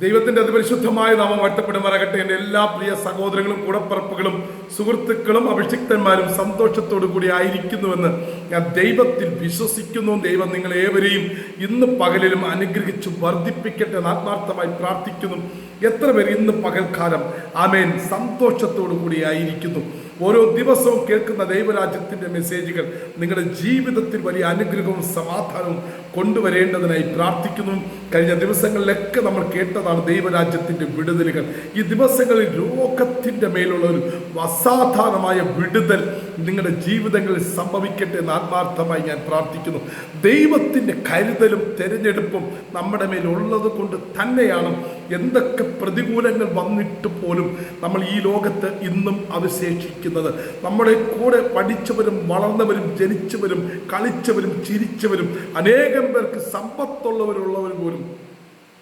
ദൈവത്തിന്റെ അതിപരിശുദ്ധമായ നാമം വാഴ്ത്തപ്പെടുമാറാകട്ടെ. എന്റെ എല്ലാ പ്രിയ സഹോദരങ്ങളും കൂടപ്പറപ്പുകളും സുഹൃത്തുക്കളും അഭിഷിക്തന്മാരും സന്തോഷത്തോടു കൂടി ആയിരിക്കുന്നുവെന്ന് ഞാൻ ദൈവത്തിൽ വിശ്വസിക്കുന്നു. ദൈവം നിങ്ങൾ ഏവരെയും ഇന്ന് പകലിലും അനുഗ്രഹിച്ചു വർദ്ധിപ്പിക്കട്ടെ എന്ന് ആത്മാർത്ഥമായി പ്രാർത്ഥിക്കുന്നു. എത്ര പേർ ഇന്ന് പകൽക്കാലം ആമേൻ സന്തോഷത്തോടു കൂടി ആയിരിക്കുന്നു. ഓരോ ദിവസവും കേൾക്കുന്ന ദൈവരാജ്യത്തിന്റെ മെസ്സേജുകൾ നിങ്ങളുടെ ജീവിതത്തിൽ വലിയ അനുഗ്രഹവും സമാധാനവും കൊണ്ടുവരേണ്ടതിനായി പ്രാർത്ഥിക്കുന്നു. കഴിഞ്ഞ ദിവസങ്ങളിലൊക്കെ നമ്മൾ കേട്ടതാണ് ദൈവരാജ്യത്തിന്റെ വിടുതലുകൾ. ഈ ദിവസങ്ങളിൽ രോഗത്തിന്റെ മേലുള്ള ഒരു അസാധാരണമായ വിടുതൽ നിങ്ങളുടെ ജീവിതങ്ങളിൽ സംഭവിക്കട്ടെ എന്ന് ആത്മാർത്ഥമായി ഞാൻ പ്രാർത്ഥിക്കുന്നു. ദൈവത്തിന്റെ കരുതലും തിരഞ്ഞെടുപ്പും നമ്മുടെ മേലുള്ളത് കൊണ്ട് തന്നെയാണ് എന്തൊക്കെ പ്രതികൂലങ്ങൾ വന്നിട്ട് പോലും നമ്മൾ ഈ ലോകത്ത് ഇന്നും അവശേഷിക്കുന്നത്. നമ്മുടെ കൂടെ പഠിച്ചവരും വളർന്നവരും ജനിച്ചവരും കളിച്ചവരും ചിരിച്ചവരും അനേകം പേർക്ക് സമ്പത്തുള്ളവരുള്ളവർ പോലും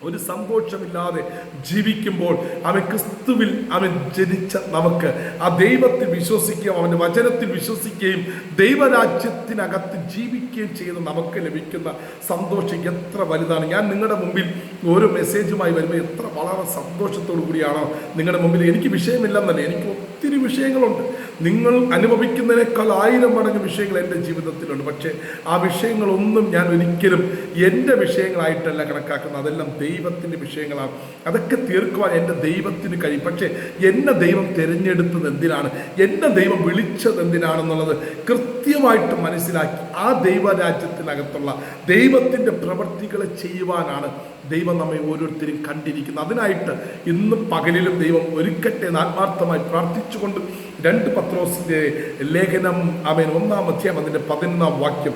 ഒരു സന്തോഷമില്ലാതെ ജീവിക്കുമ്പോൾ അവൻ ക്രിസ്തുവിൽ അവൻ ജനിച്ച നമുക്ക് ആ ദൈവത്തിൽ വിശ്വസിക്കുകയും അവന്റെ വചനത്തിൽ വിശ്വസിക്കുകയും ദൈവരാജ്യത്തിനകത്ത് ജീവിക്കുകയും ചെയ്യുന്ന നമുക്ക് ലഭിക്കുന്ന സന്തോഷം എത്ര വലുതാണ്. ഞാൻ നിങ്ങളുടെ മുമ്പിൽ ഓരോ മെസ്സേജുമായി വരുമ്പോൾ എത്ര വളരെ സന്തോഷത്തോടു കൂടിയാണോ നിങ്ങളുടെ മുമ്പിൽ. എനിക്ക് വിഷയമില്ലെന്നല്ല എനിക്ക് ഒത്തിരി വിഷയങ്ങളുണ്ട്. നിങ്ങൾ അനുഭവിക്കുന്നതിനേക്കാൾ ആയിരം മടങ്ങ് വിഷയങ്ങൾ എന്റെ ജീവിതത്തിലുണ്ട്. പക്ഷേ ആ വിഷയങ്ങളൊന്നും ഞാൻ ഒരിക്കലും എന്റെ വിഷയങ്ങളായിട്ടല്ല കണക്കാക്കുന്നത്. അതെല്ലാം ദൈവത്തിന്റെ വിഷയങ്ങളാണ്. അതൊക്കെ തീർക്കുവാൻ എന്റെ ദൈവത്തിന് കഴിയും. പക്ഷേ എന്നെ ദൈവം തിരഞ്ഞെടുത്തത് എന്തിനാണ്? എന്നെ ദൈവം വിളിച്ചത് എന്തിനാണെന്നുള്ളത് കൃത്യമായിട്ട് മനസ്സിലാക്കി ആ ദൈവരാജ്യത്തിനകത്തുള്ള ദൈവത്തിന്റെ പ്രവൃത്തികളെ ചെയ്യുവാനാണ് ദൈവം നമ്മെ ഓരോരുത്തരും കണ്ടിരിക്കുന്നത്. അതിനായിട്ട് ഇന്ന് പകലിലും ദൈവം ഒരുക്കട്ടെ എന്ന് ആത്മാർത്ഥമായി പ്രാർത്ഥിച്ചുകൊണ്ട് രണ്ട് പത്രോസിന്റെ ലേഖനം അവൻ ഒന്നാം അധ്യായം അതിന്റെ പതിനൊന്നാം വാക്യം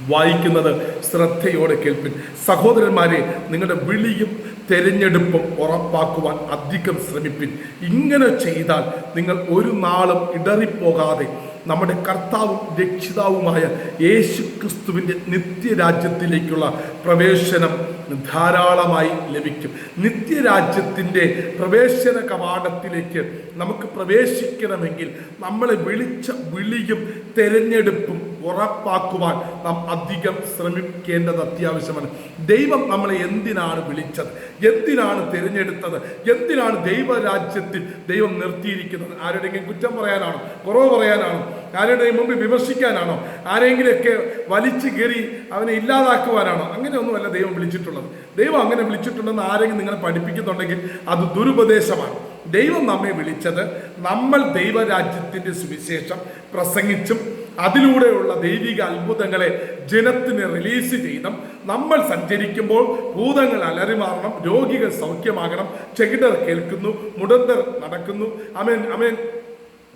വായിക്കുന്നത് ശ്രദ്ധയോടെ കേൾപ്പിൻ. സഹോദരന്മാരെ നിങ്ങളുടെ വിളിയും തെരഞ്ഞെടുപ്പും ഉറപ്പാക്കുവാൻ അധികം ശ്രമിപ്പിൻ. ഇങ്ങനെ ചെയ്താൽ നിങ്ങൾ ഒരു നാളും ഇടറിപ്പോകാതെ നമ്മുടെ കർത്താവും രക്ഷിതാവുമായ യേശു ക്രിസ്തുവിന്റെ നിത്യരാജ്യത്തിലേക്കുള്ള പ്രവേശനം ധാരാളമായി ലഭിക്കും. നിത്യരാജ്യത്തിന്റെ പ്രവേശന കവാടത്തിലേക്ക് നമുക്ക് പ്രവേശിക്കണമെങ്കിൽ നമ്മളെ വിളിച്ച വിളിയും തെരഞ്ഞെടുപ്പും ഉറപ്പാക്കുവാൻ നാം അധികം ശ്രമിക്കേണ്ടത് അത്യാവശ്യമാണ്. ദൈവം നമ്മളെ എന്തിനാണ് വിളിച്ചത്? എന്തിനാണ് തിരഞ്ഞെടുത്തത്? എന്തിനാണ് ദൈവരാജ്യത്തിൽ ദൈവം നിർത്തിയിരിക്കുന്നത്? ആരുടെയെങ്കിലും കുറ്റം പറയാനാണോ? കുറവ് പറയാനാണോ? ആരുടെയും മുമ്പ് വിമർശിക്കാനാണോ? ആരെങ്കിലുമൊക്കെ വലിച്ചു കയറി അവനെ ഇല്ലാതാക്കുവാനാണോ? അങ്ങനെയൊന്നുമല്ല ദൈവം വിളിച്ചിട്ടുള്ളത്. ദൈവം അങ്ങനെ വിളിച്ചിട്ടുണ്ടെന്ന് ആരെങ്കിലും നിങ്ങളെ പഠിപ്പിക്കുന്നുണ്ടെങ്കിൽ അത് ദുരുപദേശമാണ്. ദൈവം നമ്മെ വിളിച്ചത് നമ്മൾ ദൈവരാജ്യത്തിന്റെ സുവിശേഷം പ്രസംഗിച്ചും അതിലൂടെയുള്ള ദൈവിക അത്ഭുതങ്ങളെ ജനത്തിന് റിലീസ് ചെയ്യണം നമ്മൾ സഞ്ചരിക്കുമ്പോൾ ഭൂതങ്ങൾ അലറിമാറണം രോഗികൾ സൗഖ്യമാകണം. ചെകിടർ കേൾക്കുന്നു മുടന്തർ നടക്കുന്നു. അമേൻ അമേൻ.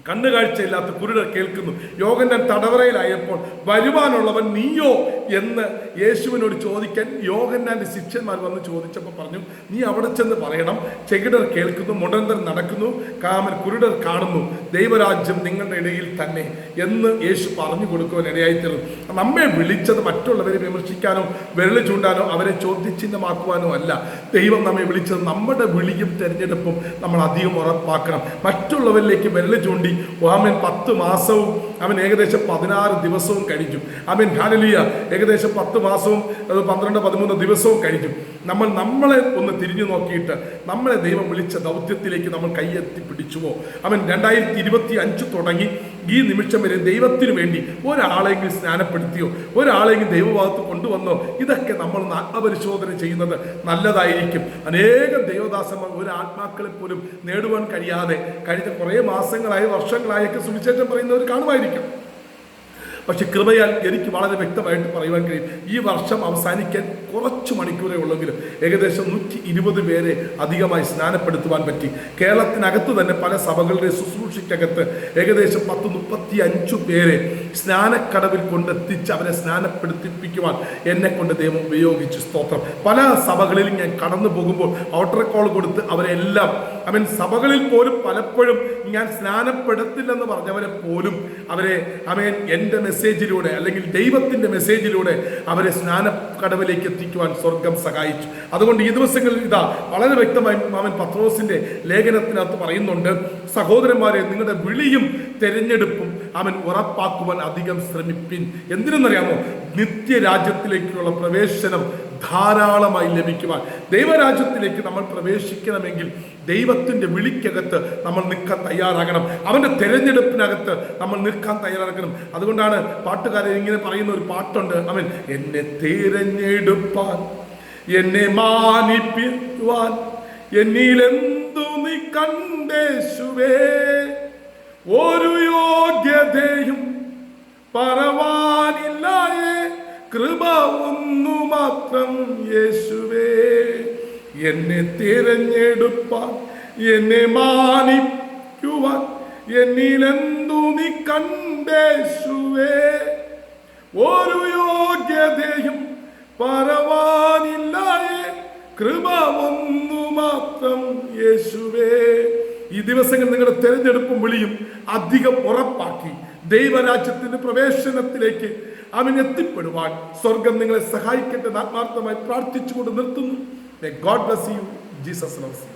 കണ്ണുകാഴ്ചയില്ലാത്ത കുരുടർ കേൾക്കുന്നു. യോഗന്റെ തടവറയിലായപ്പോൾ വരുവാനുള്ളവൻ നീയോ എന്ന് യേശുവിനോട് ചോദിക്കാൻ യോഗന്നാന്റെ ശിഷ്യന്മാർ വന്ന് ചോദിച്ചപ്പോൾ പറഞ്ഞു നീ അവിടെ ചെന്ന് പറയണം. ചെകിടർ കേൾക്കുന്നു മുടന്തർ നടക്കുന്നു. കാമൻ കുരുടർ കാണുന്നു. ദൈവരാജ്യം നിങ്ങളുടെ ഇടയിൽ തന്നെ എന്ന് യേശു പറഞ്ഞു കൊടുക്കുവാൻ ഇടയായിത്തീർന്നു. നമ്മെ വിളിച്ചത് മറ്റുള്ളവരെ വിമർശിക്കാനോ വെള്ളി ചൂണ്ടാനോ അവരെ ചോദ്യചിഹ്നമാക്കുവാനോ അല്ല. ദൈവം നമ്മെ വിളിച്ചത് നമ്മുടെ വിളിയും തിരഞ്ഞെടുപ്പും നമ്മൾ അധികം ഉറപ്പാക്കണം. മറ്റുള്ളവരിലേക്ക് വെള്ളി ചൂണ്ടി വാമൻ പത്ത് മാസവും അവൻ ഏകദേശം പതിനാറ് ദിവസവും കഴിക്കും. അവൻ ഹാലലിയ ഏകദേശം പത്ത് മാസവും പന്ത്രണ്ട് പതിമൂന്ന് ദിവസവും കഴിക്കും. നമ്മൾ നമ്മളെ ഒന്ന് തിരിഞ്ഞു നോക്കിയിട്ട് നമ്മളെ ദൈവം വിളിച്ച ദൗത്യത്തിലേക്ക് നമ്മൾ കൈയെത്തി പിടിച്ചുവോ? അവൻ രണ്ടായിരത്തി ഇരുപത്തി അഞ്ച് തുടങ്ങി. ഈ നിമിഷം വരെ ദൈവത്തിനു വേണ്ടി ഒരാളെങ്കിലും സ്നാനപ്പെടുത്തിയോ ഒരാളെങ്കിലും ദൈവഭാഗത്ത് കൊണ്ടുവന്നോ ഇതൊക്കെ നമ്മൾ ആത്മപരിശോധന ചെയ്യുന്നത് നല്ലതായിരിക്കും. അനേകം ദൈവദാസന്മാർ ഒരു ആത്മാക്കളെ പോലും നേടുവാൻ കഴിയാതെ കഴിഞ്ഞ കുറേ മാസങ്ങളായി വർഷങ്ങളായൊക്കെ സുവിശേഷം പറയുന്നവർ കാണുമായിരിക്കും. ആരംഭിക്കും പക്ഷെ കൃപയാൽ എനിക്ക് വളരെ വ്യക്തമായിട്ട് പറയുവാൻ കഴിയും. ഈ വർഷം അവസാനിക്കാൻ കുറച്ച് മണിക്കൂറേ ഉള്ളെങ്കിലും ഏകദേശം നൂറ്റി ഇരുപത് പേരെ അധികമായി സ്നാനപ്പെടുത്തുവാൻ പറ്റി. കേരളത്തിനകത്ത് തന്നെ പല സഭകളുടെ ശുശ്രൂഷയ്ക്കകത്ത് ഏകദേശം പത്ത് മുപ്പത്തി അഞ്ചു പേരെ സ്നാനക്കടവിൽ കൊണ്ടെത്തിച്ച് അവരെ സ്നാനപ്പെടുത്തിപ്പിക്കുവാൻ എന്നെ കൊണ്ട് ദൈവം ഉപയോഗിച്ചു സ്തോത്രം. പല സഭകളിലും ഞാൻ കടന്നു പോകുമ്പോൾ ഔട്ടർ കോൾ കൊടുത്ത് അവരെല്ലാം മീൻ സഭകളിൽ പോലും പലപ്പോഴും ഞാൻ സ്നാനപ്പെടുത്തില്ലെന്ന് പറഞ്ഞവരെ പോലും അവരെ ഐ മീൻ എന്റെ മെസ്സേജിലൂടെ അല്ലെങ്കിൽ ദൈവത്തിന്റെ മെസ്സേജിലൂടെ അവരെ സ്നാന കടവിലേക്ക് എത്തിക്കുവാൻ സ്വർഗം സഹായിച്ചു. അതുകൊണ്ട് ഈ ദിവസങ്ങളിൽ ഇതാ വളരെ വ്യക്തമായി മാമൻ പത്രോസിന്റെ ലേഖനത്തിനകത്ത് പറയുന്നുണ്ട് സഹോദരന്മാരെ നിങ്ങളുടെ വിളിയും തെരഞ്ഞെടുപ്പും അവൻ ഉറപ്പാക്കുവാൻ അധികം ശ്രമിപ്പിൻ. എന്തിനെന്നറിയാമോ? നിത്യരാജ്യത്തിലേക്കുള്ള പ്രവേശനം ധാരാളമായി ലഭിക്കുവാൻ. ദൈവരാജ്യത്തിലേക്ക് നമ്മൾ പ്രവേശിക്കണമെങ്കിൽ ദൈവത്തിന്റെ വിളിക്കകത്ത് നമ്മൾ നിൽക്കാൻ തയ്യാറാകണം. അവന്റെ തിരഞ്ഞെടുപ്പിനകത്ത് നമ്മൾ നിൽക്കാൻ തയ്യാറാക്കണം അതുകൊണ്ടാണ് പാട്ടുകാരൻ ഇങ്ങനെ പറയുന്ന ഒരു പാട്ടുണ്ട്. അവൻ എന്നെ തിരഞ്ഞെടുപ്പാൻ എന്നെ മാനിപ്പിക്കുവാൻ എന്നിലെന്തു നീ കണ്ടേശുവേ? ഒരു യോഗ്യതയും പറവാനില്ലായേ കൃപ ഒന്നു മാത്രം യേശുവേ. എന്നെ തിരഞ്ഞെടുപ്പാൻ എന്നെ മാനിക്കുവാൻ എന്നിലെന്തു നീ കണ്ടേശുവേ. ഒരു യോഗ്യതയും പറവാനില്ലായേ കൃപ ഒന്നു മാത്രം യേശുവേ. ഈ ദിവസങ്ങൾ നിങ്ങളുടെ തെരഞ്ഞെടുപ്പും വിളിയും അധികം ഉറപ്പാക്കി ദൈവരാജ്യത്തിന്റെ പ്രവേശനത്തിലേക്ക് അവൻ എത്തിപ്പെടുവാൻ. സ്വർഗം നിങ്ങളെ സഹായിക്കട്ടെ ആത്മാർത്ഥമായി പ്രാർത്ഥിച്ചുകൊണ്ട് നിർത്തുന്നു. God bless you Jesus loves you.